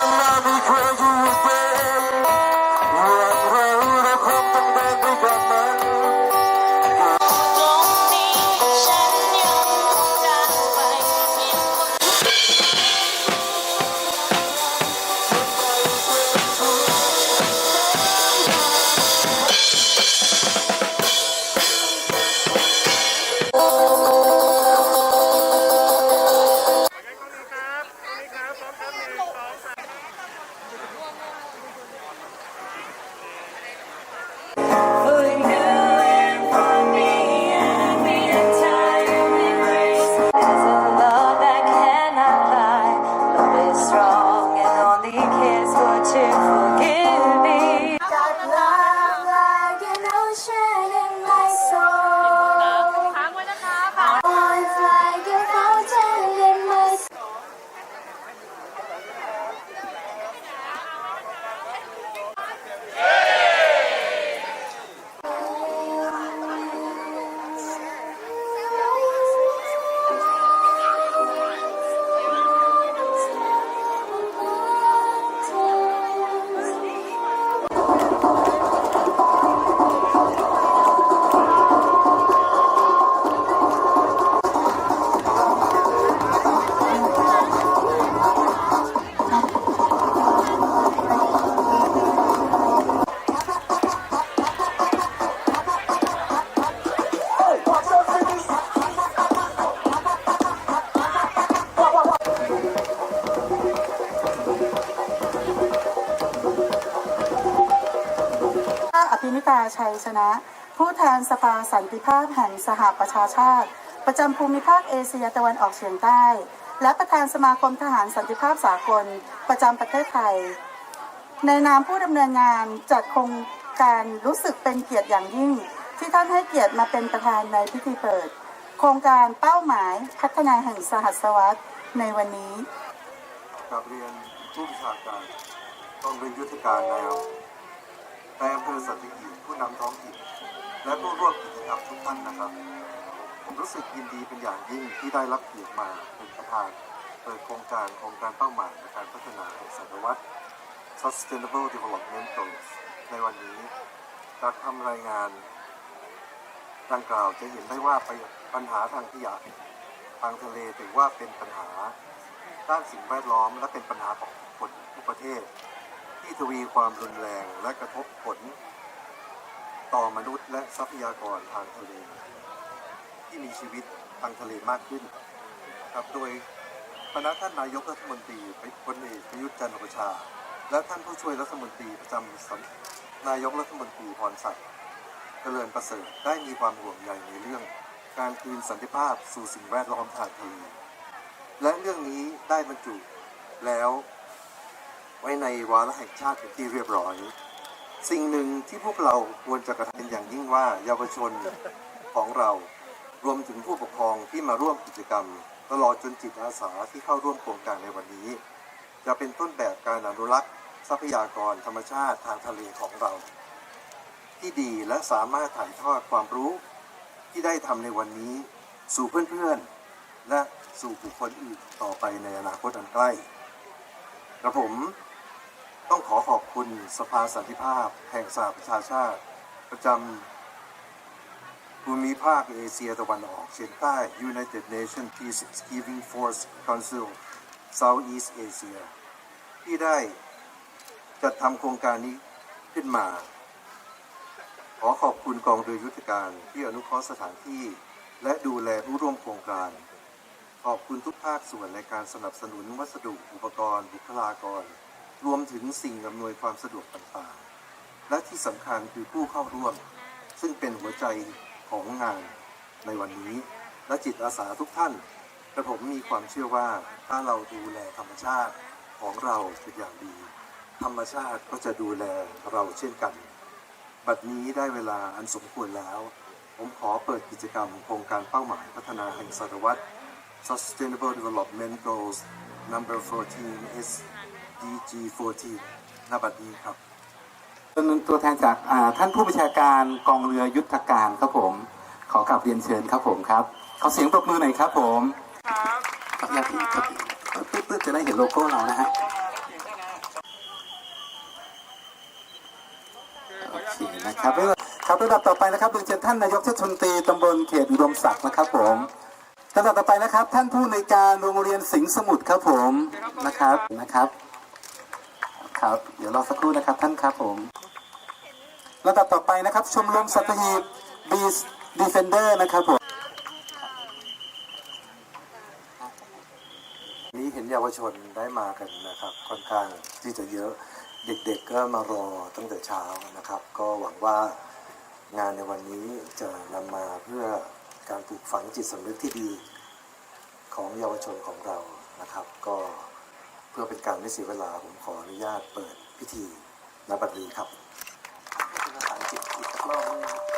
And I be crazy. ตาชัยชนะ ผู้แทนสภาสันติภาพแห่งสหประชาชาติ ประจำภูมิภาคเอเชียตะวันออกเฉียงใต้ และประธานสมาคมทหารสันติภาพสากล ประจำประเทศไทย ในนามผู้ดำเนินงานจัดโครงการรู้สึกเป็นเกียรติอย่างยิ่ง ที่ท่านให้เกียรติมาเป็นประธานในพิธีเปิด โครงการเป้าหมายพัฒนาแห่งสหัสวรรษในวันนี้กราบเรียนผู้บัญชาการกองเรือยุทธการแนวในอำเภอสัตหีบ ผู้นำท้องถิ่นและผู้ร่วมกิจกรรมทุกท่านนะครับ ผมรู้สึกยินดีเป็นอย่างยิ่งที่ได้รับเกียรติมาเป็นประธานเปิดโครงการโครงการเป้าหมายในการพัฒนาแห่งศตวรรษ Sustainable Development Goals ในวันนี้จากทำรายงานดังกล่าวจะเห็นได้ว่าปัญหาทางขยะทางทะเลถือว่าเป็นปัญหาด้านสิ่งแวดล้อม และเป็นปัญหาของคนทุกประเทศ ที่ทวีความรุนแรงและกระทบผล ต่อมนุษย์และทรัพยากรทางทะเล ที่มีชีวิตทางทะเลมากขึ้นครับโดยคณะท่านนายกรัฐมนตรีพลเอกประยุทธ์จันทร์โอชา และท่านผู้ช่วยรัฐมนตรีประจำสำนายกรัฐมนตรีพรศักดิ์เจริญประเสริฐได้มีความห่วงใยในเรื่อง การคืนสันติภาพสู่สิ่งแวดล้อมทางทะเลและเรื่องนี้ได้บรรจุแล้วไว้ในวาระแห่งชาติเป็นที่เรียบร้อย สิ่งหนึ่งที่พวกเราควรจะกระทำเป็นอย่างยิ่งว่าเยาวชนของเรา รวมถึงผู้ปกครองที่มาร่วมกิจกรรม ตลอดจนจิตอาสาที่เข้าร่วมโครงการในวันนี้ จะเป็นต้นแบบการอนุรักษ์ ทรัพยากรธรรมชาติทางทะเลของเรา ที่ดีและสามารถถ่ายทอดความรู้ ที่ได้ทำในวันนี้ สู่เพื่อนๆและสู่บุคคลอื่นต่อไปในอนาคตอันใกล้กระผม ต้องขอขอบคุณสภาสันติภาพ แห่งสหประชาชาติ ประจำภูมิภาคเอเชียตะวันออกเฉียงใต้ United Nations Peacekeeping Force Council Southeast Asia ที่ได้จัดทำโครงการนี้ขึ้นมา ขอขอบคุณกองเรือยุทธการที่อนุเคราะห์สถานที่ และดูแลผู้ร่วมโครงการ ขอบคุณทุกภาคส่วนในการสนับสนุนวัสดุอุปกรณ์ บุคลากร รวมถึงสิ่งอำนวยความสะดวกต่างๆ และที่สำคัญคือผู้เข้าร่วม ซึ่งเป็นหัวใจของงานในวันนี้ และจิตอาสาทุกท่านกระผมมีความเชื่อว่าถ้าเราดูแลธรรมชาติของเราเป็นอย่างดี ธรรมชาติก็จะดูแลเราเช่นกัน บัดนี้ได้เวลาอันสมควรแล้ว ผมขอเปิดกิจกรรมโครงการเป้าหมายพัฒนาแห่งศตวรรษ Sustainable Development Goals Number 14 14 ณบัดนี้ครับเป็นตัวแทนจากท่านผู้บัญชาการกองเรือยุทธการครับผม ขอกลับเรียนเชิญครับผมครับขอเสียงปรบมือหน่อยครับผมครับอยากที่ปึ๊บจะได้เห็นโลโก้เรานะฮะโอเคนะครับครับระดับต่อไปนะครับเรียนเชิญท่านนายกเทศมนตรีตำบลเขตอุดมศักดิ์นะครับผมลำดับต่อไปนะครับ ท่านผู้ในการโรงเรียนสิงห์สมุทรครับผมนะครับนะครับ ครับ เดี๋ยวรอสักครู่นะครับท่านครับผมลำดับต่อไปนะครับ ชมรมสัตหีบบีสดีเฟนเดอร์นะครับผมนี้เห็นเยาวชนได้มากันนะครับค่อนข้างที่จะเยอะเด็กๆก็มารอตั้งแต่เช้านะครับ ก็หวังว่างานในวันนี้จะนำมาเพื่อการปลูกฝังจิตสำนึกที่ดีของเยาวชนของเรานะครับ ก็ เพื่อเป็นการไม่เสียเวลาผมขออนุญาตเปิดพิธีณบัดนี้ครับภาษาอังกฤษอีกรอบ